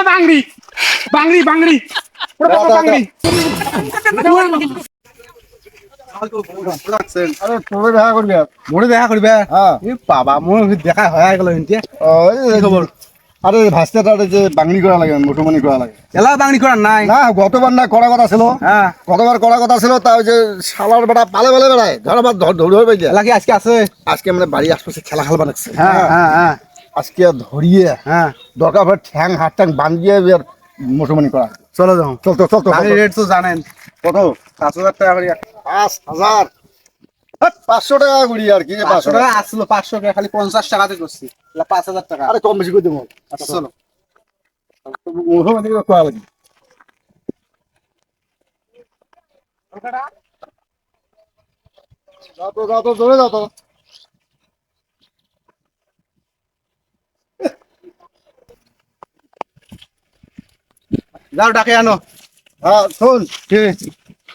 বাবা বাংরি বাংরি বাংরি বাংরি দেখা হ্যাঁ। গেল আরে যে বাংলি করা লাগে করা লাগে। এলা নাই? না গতবার না করা কথা ছিল হ্যাঁ গতবার করা কথা ছিল তা ওই যে শালার বেটা পালে পালে বেড়ায় ধরে আজকে আছে? আজকে বাড়ি আশপাশে খেলা খেলবা লাগছে। হ্যাঁ হ্যাঁ আজকে ধরিয়ে হ্যাঁ দরকার পড়ে ঠ্যাং হাত ঠ্যাং বান্ধিয়ে এবার মোটমানি করা চলো যাও। চল তো চল তো রেট তো। জানেন। কত? পাঁচ হাজার টাকা করে। পাঁচ হাজার? পাঁচশো টাকা করি আর কি পাঁচশো টাকা। আসলো পাঁচশো টাকা খালি পঞ্চাশ টাকাতে করছি। পাঁচ হাজার টাকা। আরে কম বেশি করে দেবো। আচ্ছা চলো। মোটমানি করা যাও তো যাও তো ধরে যাও তো যাও ডাকে আনো। হ্যাঁ শোন।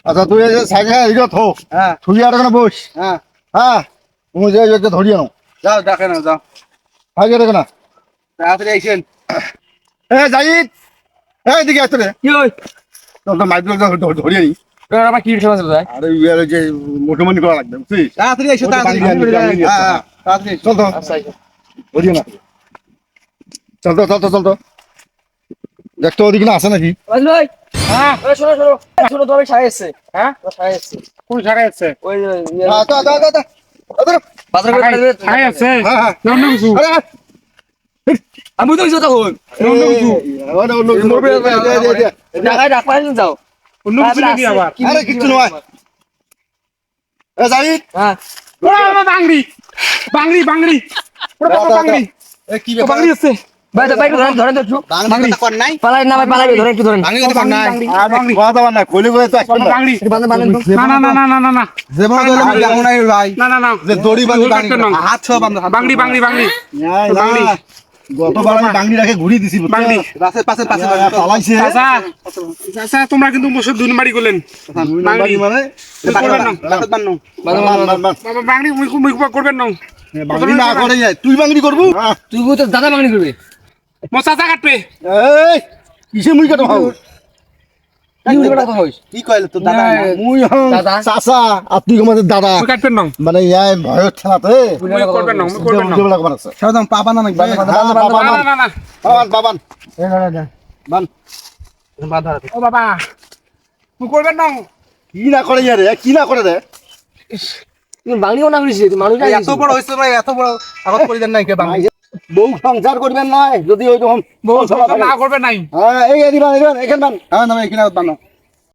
আচ্ছা তুই সাইকেল এদিকে থো। হ্যাঁ। থুই আর এখানে বস। হ্যাঁ। হ্যাঁ তুমি যে একটা ধরিয়ে নাও। যাও ডাকে নাও যাও। সাইকেল এখানে। তাড়াতাড়ি আইসেন এ জাহিদ। এ এদিকে আসতে রে কি ওই তোর তো মাইক্রো ধরিয়ে নি। কি খেলা চলে যায়? আরে ইয়ার যে মোটমানি করা লাগবে বুঝছিস? তাড়াতাড়ি আইসো তাড়াতাড়ি। হ্যাঁ হ্যাঁ তাড়াতাড়ি চল তো আচ্ছা আচ্ছা। ধরিয়ে না চল তো চল তো চল তো। দেখতো ওদিকে না আছে নাকি হ্যাঁ আমি হ্যাঁ তো ইয়ে- আচ্ছা আচ্ছা আচ্ছা আচ্ছা হ্যাঁ হ্যাঁ তখন যাও অন্য কিছু আবার আরে নয় জাহিদ হ্যাঁ বাংরি বাংরি বাংরি বাংরি আছে ভাই তো বাইক ধরেন ধরেন তো একটু। বাংলি কথা কর নাই। পালাই না ভাই পালাই ধরেন একটু ধরেন। বাংলি কথা কর নাই। আর কথা বল না কইলে কইলে তো আসবে না বাংরি বান্ধে তো। না না না না না না না। যেমন হইলে আমি যাব নাই ভাই। না না না। যে দড়ি বাঁধি বাংলি হাত ছ বান্ধ বাংরি বাংরি বাংরি বাংলি। গতবার আমি বাংলি ঘুরিয়ে দিছি বাংলি। পাশে পাশে পাশে হ্যাঁ, পালাইছে। চাচা। চাচা তোমরা কিন্তু বসে দুই নাম্বারই করলেন। বাংলি। মানে? করবেন না। বাংরি মুই মুই করবেন না। বাংলি না করে যায় তুই বাংলি করবু? হ্যাঁ। তুই তো দাদা বাঙালি করবে? মো চাচা কাটবে এই কিসে মুই কাটো হাও কি উড়ে কথা হইস কি কইলে তো দাদা? না? করে ইয়ারে? কি না করে রে? তুমি বাঙালিও না করিস তুই মানুষ এত বড় হইছে এত বড় আগত করে দেন নাই কে বাংলি? বউ সংসার করবেন নাই যদি ওই রকম বউ না করবে নাই। হ্যাঁ এই এদিকে বান, বান, এখানে বান হ্যাঁ না এখানে বাঁধো